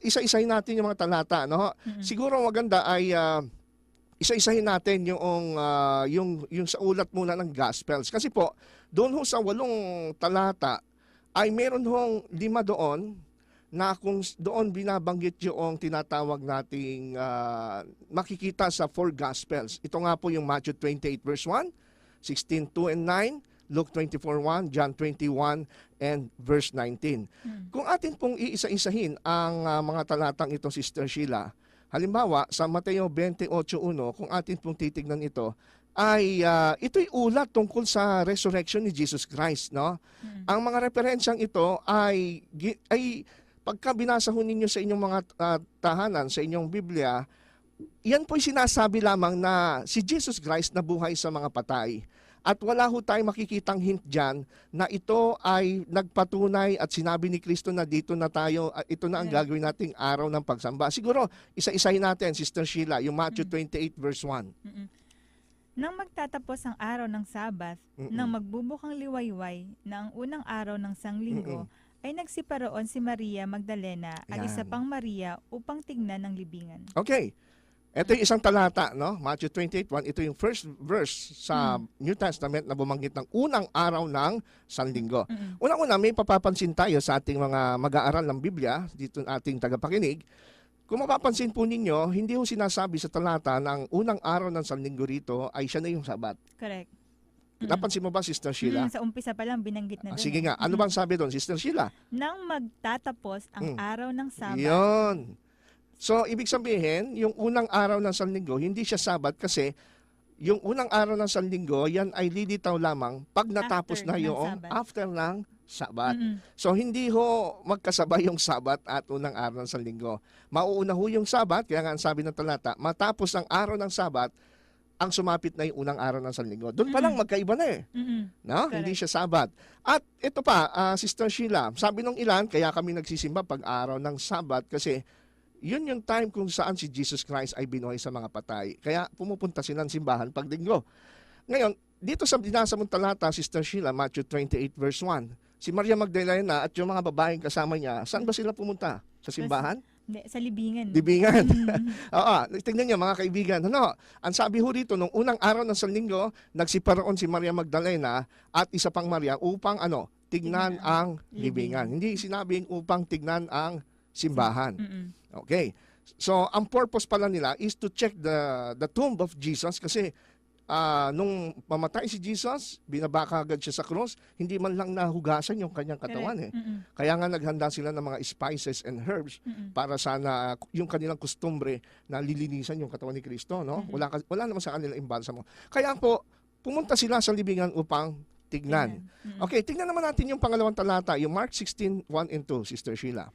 isa-isahin natin yung mga talata, no? Mm-mm. Siguro maganda ay ah, isa-isahin natin yung ah, yung yung sa ulat muna ng Gospels kasi po doon ho sa walong talata ay meron hong lima doon na kung doon binabanggit yung tinatawag nating ah, makikita sa four Gospels. Ito nga po yung Matthew 28 verse 1, 16, 2 and 9, Luke 24, 1, John 21, and verse 19. Mm. Kung atin pong iisa-isahin ang ah, mga talatang ito, Sister Sheila, halimbawa sa Mateo 28.1, kung atin pong titignan ito, ay ah, ito'y ulat tungkol sa resurrection ni Jesus Christ, no? Mm. Ang mga referensyang ito ay ay pagka binasa ho ninyo sa inyong mga ah, tahanan, sa inyong Biblia, yan po'y sinasabi lamang na si Jesus Christ nabuhay sa mga patay. At wala ho tayong makikitang hint dyan na ito ay nagpatunay at sinabi ni Kristo na dito na tayo, at ito na ang gagawin nating araw ng pagsamba. Siguro, isa-isahin natin, Sister Sheila, yung Matthew 28 verse 1. Mm-mm. Nang magtatapos ang araw ng Sabat, Mm-mm. nang magbubukang liwayway na ang unang araw ng sanglinggo, ay nagsiparoon si Maria Magdalena at isa pang Maria upang tignan ng libingan. Okay. Ito yung isang talata, no? Matthew 28:1. Ito yung first verse sa New Testament na bumanggit ng unang araw ng Sanlinggo. Mm-mm. Unang-una, may papapansin tayo sa ating mga mag-aaral ng Biblia, dito ating tagapakinig. Kung mapapansin po ninyo, hindi ho sinasabi sa talata na ang unang araw ng Sanlinggo rito ay siya na yung Sabat. Correct. Napansin mo ba, Sister Sheila? Mm, sa umpisa pa lang binanggit na Ah, doon. sige eh. nga, ano bang sabi doon, Sister Sheila? Nang magtatapos ang Mm. araw ng Sabat. Yun. So, ibig sabihin, yung unang araw ng Sanlinggo, hindi siya Sabat kasi yung unang araw ng Sanlinggo, yan ay lilitaw lamang pag natapos After na ng yung Sabat. after ng Sabat. Mm-mm. So, hindi ho magkasabay yung Sabat at unang araw ng Sanlinggo. Mauuna ho yung Sabat, kaya nga ang sabi ng talata, matapos ang araw ng Sabat, ang sumapit na yung unang araw ng Sanlinggo. Doon pa lang magkaiba na eh. Mm-mm. No? Correct. Hindi siya Sabat. At ito pa, ah, Sister Sheila, sabi nung ilan, kaya kami nagsisimba pag araw ng Sabat kasi yun yung time kung saan si Jesus Christ ay binuhay sa mga patay. Kaya pumupunta sila ng simbahan pag linggo. Ngayon, dito sa binasa mong talata, Sister Sheila, Matthew 28 verse 1, si Maria Magdalena at yung mga babaeng kasama niya, saan ba sila pumunta? Sa simbahan? Hindi, sa libingan. Libingan. Mm. Oo, tingnan niyo mga kaibigan. Ano, ang sabi ho rito, nung unang araw ng Sanlinggo, nagsiparoon si Maria Magdalena at isa pang Maria upang ano, tignan Tignan ang libingan. libingan. Hindi sinabing upang tignan ang simbahan. Mm-mm. Okay. So, ang purpose pala nila is to check the the tomb of Jesus kasi ah, nung mamatay si Jesus, binabaka agad siya sa cross, hindi man lang nahugasan yung kanyang katawan eh. Mm-mm. Kaya nga naghanda sila ng mga spices and herbs Mm-mm. para sana yung kanilang kustumbre na lilinisan yung katawan ni Kristo, no? Mhm. Wala wala naman sa kanila imbalsamo. Kaya po pumunta sila sa libingan upang tignan. Mm-mm. Okay, tignan naman natin yung pangalawang talata, yung Mark 16, 1 and 2, Sister Sheila.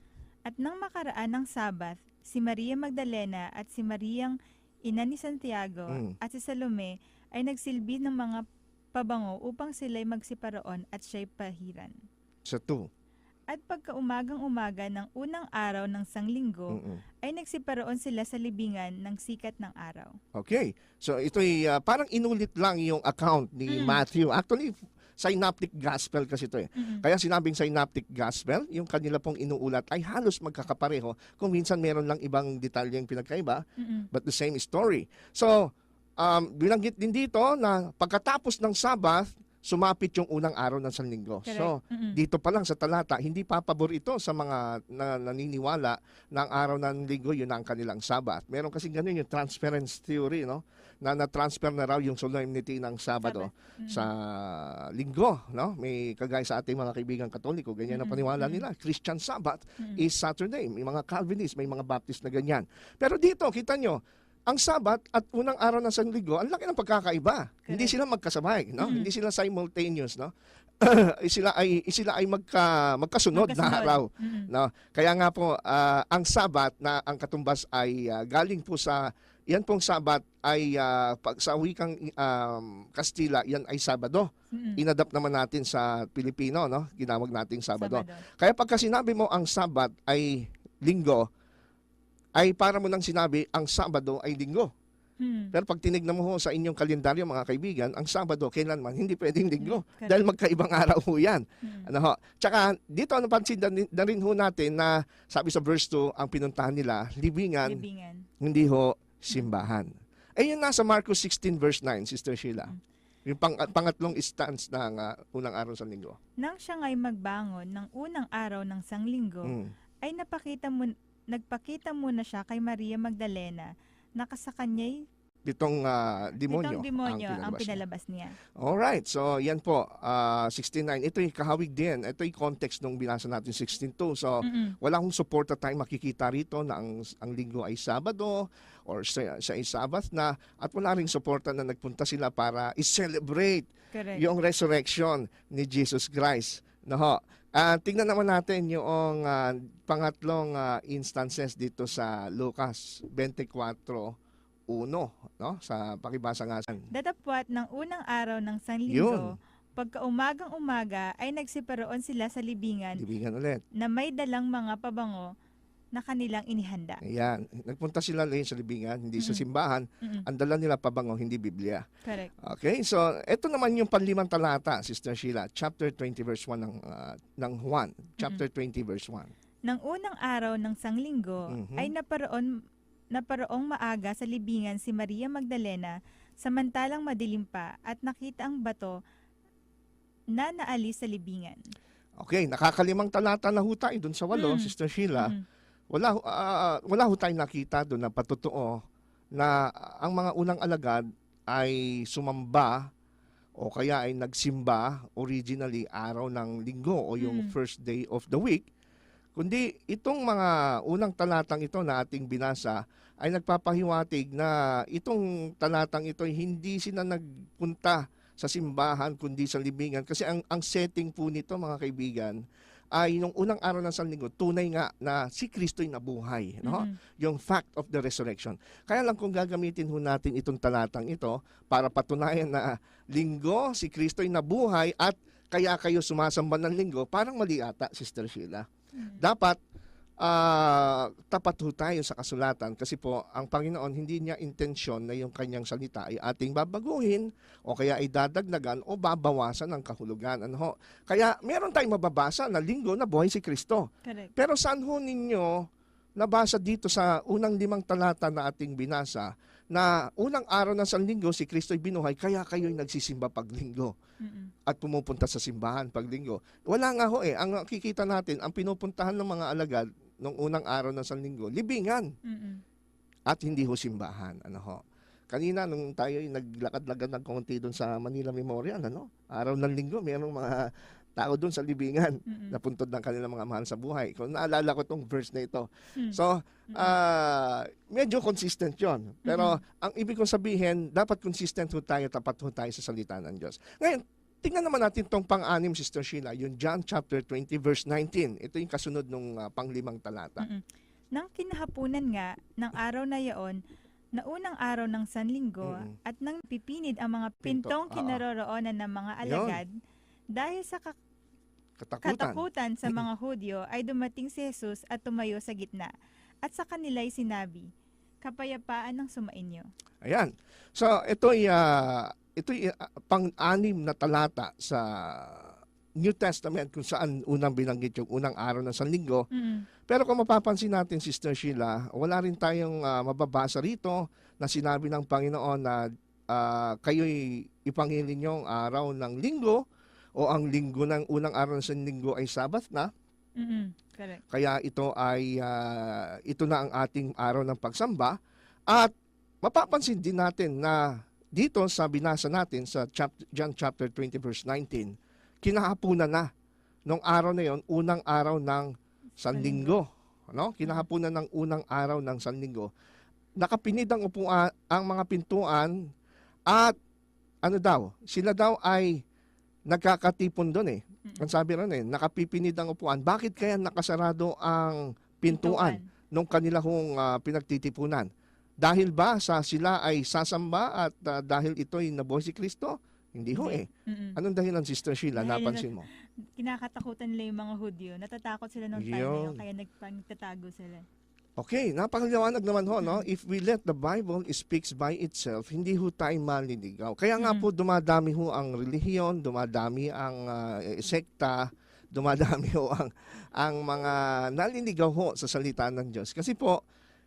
At nang makaraan ng Sabat, si Maria Magdalena at si Mariang ina ni Santiago Mm. at si Salome ay nagsilbi ng mga pabango upang sila'y magsiparoon at siya'y pahiran. Sa 2. At pagkaumagang umaga ng unang araw ng sanglinggo, Mm-mm. ay nagsiparoon sila sa libingan ng sikat ng araw. Okay. So ito'y ah, parang inulit lang yung account ni Mm. Matthew. Actually, synoptic gospel kasi ito eh. Mm-mm. Kaya sinabing synoptic gospel, yung kanila pong inuulat ay halos magkakapareho. Kung minsan meron lang ibang detalyeng pinagkaiba, Mm-mm. but the same story. So, um, binanggit din dito na pagkatapos ng Sabbath, sumapit yung unang araw ng Sanlinggo. Correct. So, Mm-mm. dito pa lang sa talata, hindi papabor ito sa mga na, naniniwala na ang araw ng linggo yun ang kanilang Sabbath. Meron kasi ganun yung transference theory, no? Na na-transfer na raw yung solemnity ng Sabado Mm-mm. sa linggo, no? May kagaya sa ating mga kaibigan Katoliko, ganyan ang Mm-mm, paniwala nila. Christian Sabbath Mm-mm. is Saturday. May mga Calvinist, may mga Baptist na ganyan. Pero dito, kita nyo, ang Sabat at unang araw ng Sanlinggo, ang laki ng pagkakaiba. Hindi sila magkasabay, no? Mm. Hindi sila simultaneous, no? sila ay sila ay magka magkasunod, na Magkasunod. araw, Mm-mm. no? Kaya nga po ah, ang Sabat na ang katumbas ay ah, galing po sa yan pong Sabat ay ah, pag sa wikang um, Kastila, yan ay Sabado. Mm-mm. Inadapt naman natin sa Pilipino, no? Ginawag nating Sabado. Sabado. Kaya pagka sinabi mo ang Sabat ay linggo, ay para mo nang sinabi ang Sabado ay linggo. Hmm. Pero pag tinignan mo ho sa inyong kalendaryo mga kaibigan, ang Sabado kailanman hindi pwedeng linggo Correct. dahil magkaibang araw ho 'yan. Hmm. Ano ho? Tsaka dito napansin na, na rin ho natin na sabi sa verse 2, ang pinuntahan nila libingan, Libingan. hindi ho simbahan. Eh yun nasa Marcos 16 verse 9, Sister Sheila. Mm. Yung pang, pangatlong stance ng ah, unang araw sa linggo. Nang siya nga'y magbangon ng unang araw ng sanglinggo, Mm. ay napakita mo, nagpakita muna siya kay Maria Magdalena na sa kanya'y Pitong ah, demonyo, pitong demonyo ang, pinalabas niya. pinalabas niya. Alright, so yan po, ah, 16.9. Ito yung kahawig din. Ito yung context nung binasa natin 16.2. So, Mm-mm. wala akong support na tayo makikita rito na ang, ang linggo ay Sabado or sa, sa Sabbath na at wala ring suporta na nagpunta sila para i-celebrate Correct. yung resurrection ni Jesus Christ. No, Ah, tingnan naman natin yung ah, pangatlong ah, instances dito sa Lucas 24:1, no? Sa pakibasa nga. Datapwat ng unang araw ng sanlinggo, pagka umagang umaga ay nagsiparoon sila sa libingan Libingan ulit. na may dalang mga pabango na kanilang inihanda. Ayan. Nagpunta sila ngayon sa libingan, hindi sa Mm-mm. simbahan. Mm-mm. Ang dala nila pabango, hindi Biblia. Correct. Okay, so ito naman yung panlimang talata, Sister Sheila, chapter 20 verse 1 ng ah, ng Juan, chapter 20 verse 1. Nang unang araw ng sanglinggo Mhm. ay naparoon naparoong maaga sa libingan si Maria Magdalena samantalang madilim pa at nakita ang bato na naalis sa libingan. Okay, nakakalimang talata na ho tayo dun sa walo, Mm. Sister Sheila. Mm-mm. Wala ah, wala ho tayong nakita doon na patotoo na ang mga unang alagad ay sumamba o kaya ay nagsimba originally araw ng linggo o yung Mm. first day of the week. Kundi itong mga unang talatang ito na ating binasa ay nagpapahiwatig na itong talatang ito ay hindi sila nagpunta sa simbahan kundi sa libingan kasi ang ang setting po nito mga kaibigan ay nung unang araw ng Sanlinggo tunay nga na si Kristo'y nabuhay no Mm-mm. yung fact of the resurrection kaya lang kung gagamitin ho natin itong talatang ito para patunayan na linggo si Kristo'y nabuhay at kaya kayo sumasamba ng linggo parang mali ata Sister Sheila Mm. dapat ah, tapat ho tayo sa kasulatan kasi po ang Panginoon hindi niya intensyon na yung kanyang salita ay ating babaguhin o kaya ay dadagdagan o babawasan ng kahulugan. Ano ho? Kaya meron tayong mababasa na linggo na buhay si Kristo. Correct. Pero saan ho ninyo nabasa dito sa unang limang talata na ating binasa na unang araw ng Sanlinggo si Kristo'y binuhay kaya kayo'y nagsisimba pag linggo Mm-mm. at pumupunta sa simbahan pag linggo. Wala nga ho eh. Ang nakikita natin, ang pinupuntahan ng mga alagad nung unang araw ng Sanlinggo, libingan Mm-mm. at hindi ho simbahan. Ano ho? Kanina nung tayo ay naglakad-lakad ng konti doon sa Manila Memorial, ano? Araw ng linggo, mayroong mga tao doon sa libingan Mm-mm. napuntod ng kanilang mga mahal sa buhay. Kung naalala ko tong verse na ito. Mm. So, ah medyo consistent yon. Pero ang ibig kong sabihin, dapat consistent ho tayo, tapat ho tayo sa salita ng Diyos. Ngayon, tingnan naman natin tong pang-anim, Sister Sheila, yung John chapter 20, verse 19. Ito yung kasunod ng panglimang talata. Mm-mm. Nang kinahapunan nga ng araw na yaon, na unang araw ng Sanlinggo, Mm-mm. at nang pipinid ang mga Pinto, pintong oo. kinaroroonan ng mga alagad, dahil sa kak- Katakutan. katakutan sa mga Hudyo ay dumating si Jesus at tumayo sa gitna. At sa kanila'y sinabi, kapayapaan ng sumainyo. Ayan. So, ito ay ito pang-anim na talata sa New Testament kung saan unang binanggit yung unang araw ng Sanlinggo. Mm-mm. Pero kung mapapansin natin, Sister Sheila, wala rin tayong ah, mababasa rito na sinabi ng Panginoon na ah, kayo'y ipangilin ang araw ng linggo o ang linggo ng unang araw ng linggo ay Sabbath na. Correct. Kaya ito ay ah, ito na ang ating araw ng pagsamba at mapapansin din natin na dito sa binasa natin sa chap- John chapter 20 verse 19 kinahapunan na nung araw na yon unang araw ng Sanlinggo. Ano? Kinahapunan ng unang araw ng Sanlinggo. Nakapinid ang upuan ang mga pintuan at ano daw sila daw ay nagkakatipon doon eh. Ang sabi ron eh, nakapipinid ang upuan. Bakit kaya nakasarado ang pintuan. nung kanila hong ah, pinagtitipunan? Dahil ba sa sila ay sasamba at ah, dahil ito ay nabuhay si Kristo? Hindi ho eh. Mm-mm. Anong dahilan, Sister Sheila? Dahil Napansin mo? Kinakatakutan nila yung mga Hudyo. Natatakot sila nung time na Yun. kaya nagpagtatago sila. Okay, napakaliwanag naman ho, no? If we let the Bible speaks by itself, hindi ho tayo maliligaw. Kaya nga Mm. po dumadami ho ang relihiyon, dumadami ang eh, sekta, dumadami ho ang ang mga naliligaw ho sa salita ng Diyos. Kasi po,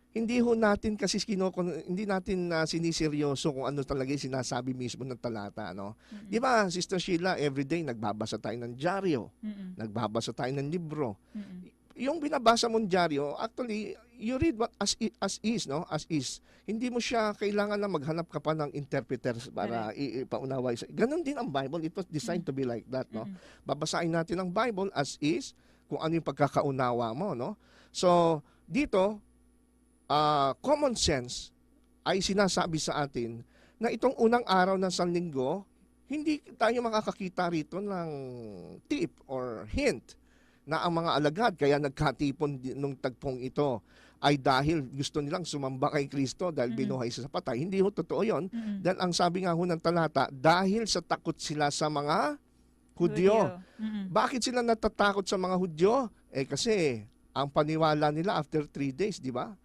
hindi ho natin kasi kinokon hindi natin na siniseryoso kung ano talaga yung sinasabi mismo ng talata, no? Mm-mm. Di ba, Sister Sheila, everyday nagbabasa tayo ng dyaryo, Mm-mm. nagbabasa tayo ng libro Mm-mm. yung binabasa mong dyaryo, actually, you read what as, i- as is, no? As is. Hindi mo siya kailangan na maghanap ka pa ng interpreter para i- ipaunawa. Ganon din ang Bible. It was designed to be like that, no? Mm-mm. Babasahin natin ang Bible as is, kung ano yung pagkakaunawa mo, no? So, dito, ah, common sense ay sinasabi sa atin na itong unang araw ng Sanlinggo, hindi tayo makakakita rito ng tip or hint na ang mga alagad kaya nagkatipon nung tagpong ito ay dahil gusto nilang sumamba kay Kristo dahil Mm. binuhay siya sa patay. Hindi ho totoo yon. Mm-mm. Dahil ang sabi nga ho ng talata, dahil sa takot sila sa mga Hudyo. Mm-mm. Bakit sila natatakot sa mga Hudyo? Eh kasi ang paniwala nila after three days, di ba?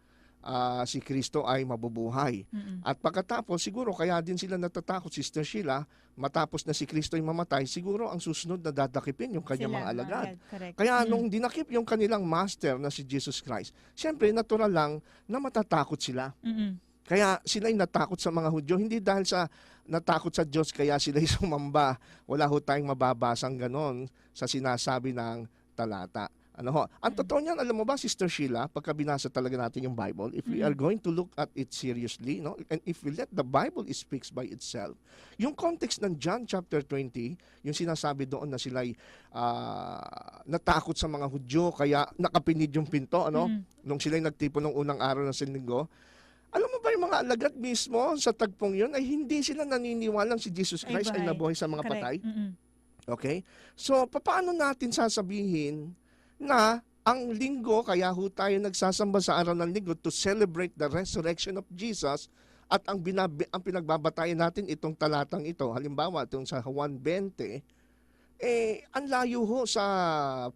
Ah, si Kristo ay mabubuhay. Mm-mm. At pagkatapos, siguro kaya din sila natatakot, Sister Sheila, matapos na si Kristo ay mamatay, siguro ang susunod na dadakipin yung kanyang Sila, mga alagad. Correct. Kaya Mm-mm. nung dinakip yung kanilang master na si Jesus Christ, siyempre natural lang na matatakot sila. Mm-mm. Kaya sila ay natakot sa mga Hudyo, hindi dahil sa natakot sa Diyos kaya sila ay sumamba. Wala ho tayong mababasang ganon sa sinasabi ng talata. Ano ho? Ang Mm. totoo niyan, alam mo ba, Sister Sheila, pagka binasa talaga natin yung Bible, if we Mm. are going to look at it seriously, no, and if we let the Bible speaks by itself, yung context ng John chapter 20, yung sinasabi doon na sila ay ah, natakot sa mga Hudyo, kaya nakapinid yung pinto, ano? Mm-mm. nung sila nagtipon ng unang araw ng Sinlinggo, alam mo ba yung mga alagad mismo sa tagpong yun ay hindi sila naniniwalang si Jesus Ay, Christ ay, buhay. nabuhay sa mga Correct. patay? Mm-mm. Okay? So, paano natin sasabihin na ang linggo, kaya ho tayo nagsasamba sa araw ng linggo to celebrate the resurrection of Jesus at ang, binabi, ang pinagbabatayan natin itong talatang ito, halimbawa itong sa Juan 20, eh, ang layo ho sa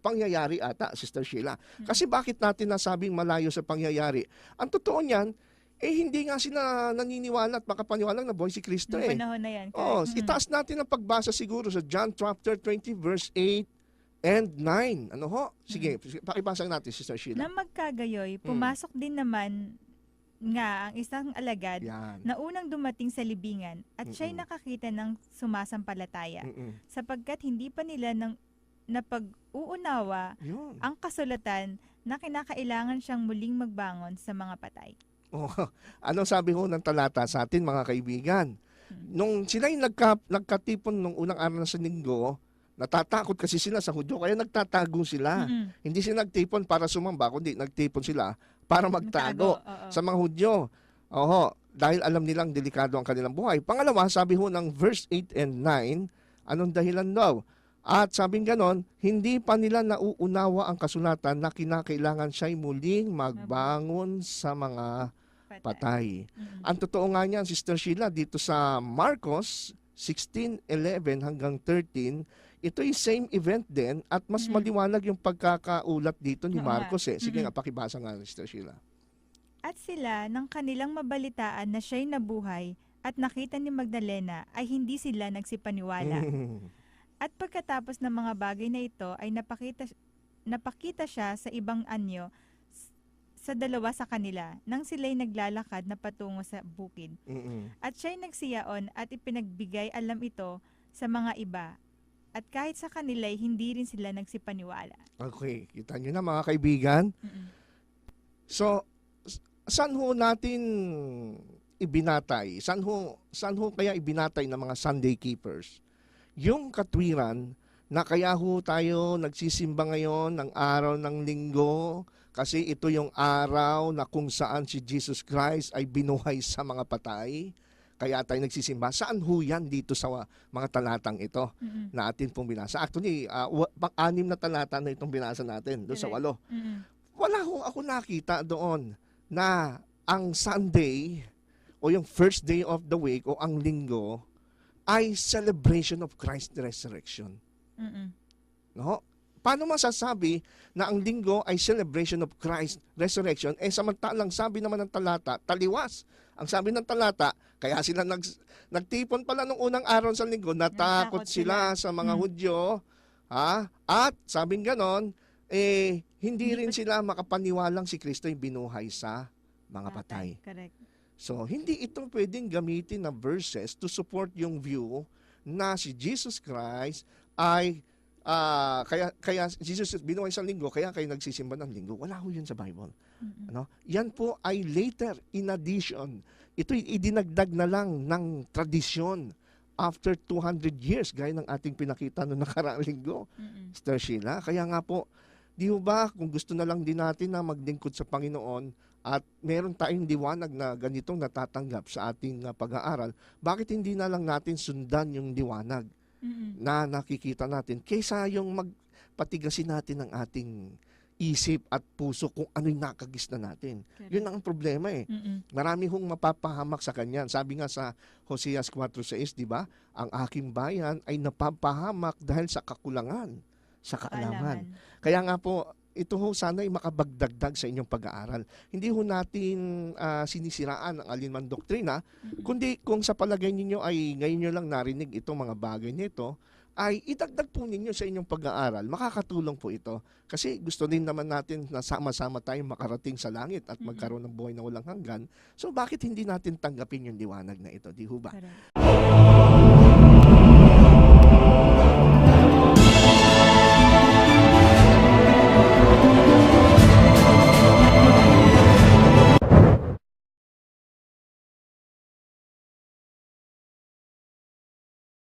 pangyayari ata, Sister Sheila. Kasi bakit natin nasabing malayo sa pangyayari? Ang totoo niyan, eh hindi nga sila naniniwala at makapaniwalang na boy si Kristo eh. panahon na yan. Oh, correct. Mm-mm. itaas natin ang pagbasa siguro sa John chapter 20 verse 8 and 9. Ano ho? Sige, pakibasa natin Sister Sheila. Na magkagayoy, Mm. pumasok din naman nga ang isang alagad Yan. na unang dumating sa libingan at siya'y Mm-mm. nakakita ng sumasampalataya Mm-mm. sapagkat hindi pa nila nang napag-uunawa Yun. ang kasulatan na kinakailangan siyang muling magbangon sa mga patay. Oh, ano sabi ho ng talata sa atin mga kaibigan? Mm. Nung sila'y nagka, nagkatipon nung unang araw ng linggo, natatakot kasi sila sa Hudyo, kaya nagtatago sila. Mm-mm. Hindi sila nagtipon para sumamba, kundi nagtipon sila para magtago. sa mga Hudyo. Oho, dahil alam nilang delikado ang kanilang buhay. Pangalawa, sabi ho ng verse 8 and 9, anong dahilan daw? At sabing ganon, hindi pa nila nauunawa ang kasulatan na kinakailangan siya'y muling magbangon sa mga patay. Mm-mm. Ang totoo nga niyan, Sister Sheila, dito sa Marcos 16:11 hanggang 13, ito yung same event din at mas Mm. maliwanag yung pagkakaulat dito ni. Marcos eh. Sige Mm-mm. nga, pakibasa nga, Sister Sheila. At sila, nang kanilang mabalitaan na siya'y nabuhay at nakita ni Magdalena, ay hindi sila nagsipaniwala. At pagkatapos ng mga bagay na ito ay napakita napakita siya sa ibang anyo sa dalawa sa kanila nang sila'y naglalakad na patungo sa bukid. Mm-mm. At siya'y nagsiyaon at ipinagbigay alam ito sa mga iba. At kahit sa kanila'y hindi rin sila nagsipaniwala. Okay, kita nyo na mga kaibigan. Mm-mm. So, saan ho natin ibinatay? Saan ho, saan ho kaya ibinatay ng mga Sunday keepers? Yung katwiran na kaya ho tayo nagsisimba ngayon ng araw ng linggo kasi ito yung araw na kung saan si Jesus Christ ay binuhay sa mga patay. Kaya tayo nagsisimba. Saan ho yan dito sa mga talatang ito Mm-mm. na atin pong binasa? Actually, ah, wa- pang-anim na talata na itong binasa natin doon sa Correct. walo Mm-mm. wala ho ako nakita doon na ang Sunday o yung first day of the week o ang linggo ay celebration of Christ's resurrection. Mm-mm. No? Paano masasabi na ang linggo ay celebration of Christ resurrection? Eh samantalang sabi naman ng talata, taliwas. Ang sabi ng talata, kaya sila nag, nagtipon pala nung unang araw sa linggo, natakot Natakot sila sa mga Hmm. Hudyo. Ha? At sabing ganon, eh, hindi Hindi rin sila makapaniwalang si Kristo ay binuhay sa mga patay. Correct. So, hindi ito pwedeng gamitin na verses to support yung view na si Jesus Christ ay ah, kaya kaya Jesus binuhay sa linggo kaya kayo nagsisimba ng linggo. Wala ho 'yun sa Bible. Mm-mm. Ano? Yan po ay later in addition. Ito idinagdag na lang ng tradisyon after 200 years gaya ng ating pinakita noong nakaraang linggo. Mm-mm. Sister Sheila. Kaya nga po, di ho ba kung gusto na lang din natin na maglingkod sa Panginoon at meron tayong liwanag na ganitong natatanggap sa ating uh, pag-aaral, bakit hindi na lang natin sundan yung liwanag Mm-mm. na nakikita natin kaysa yung magpatigasin natin ang ating isip at puso kung ano'y nakagis na natin. Correct. Yun ang problema eh. Mm-mm. Marami hong mapapahamak sa kanya. Sabi nga sa Hoseas 4.6, di ba? Ang aking bayan ay napapahamak dahil sa kakulangan, sa kaalaman. Kaalaman. Kaya nga po, ito ho sana ay makabagdagdag sa inyong pag-aaral. Hindi ho natin ah, sinisiraan ang alinman doktrina, Mm-mm. kundi kung sa palagay ninyo ay ngayon nyo lang narinig itong mga bagay nito, ay idagdag po ninyo sa inyong pag-aaral. Makakatulong po ito. Kasi gusto din naman natin na sama-sama tayong makarating sa langit at Mm-mm. magkaroon ng buhay na walang hanggan. So bakit hindi natin tanggapin yung liwanag na ito? Di ho ba? Correct.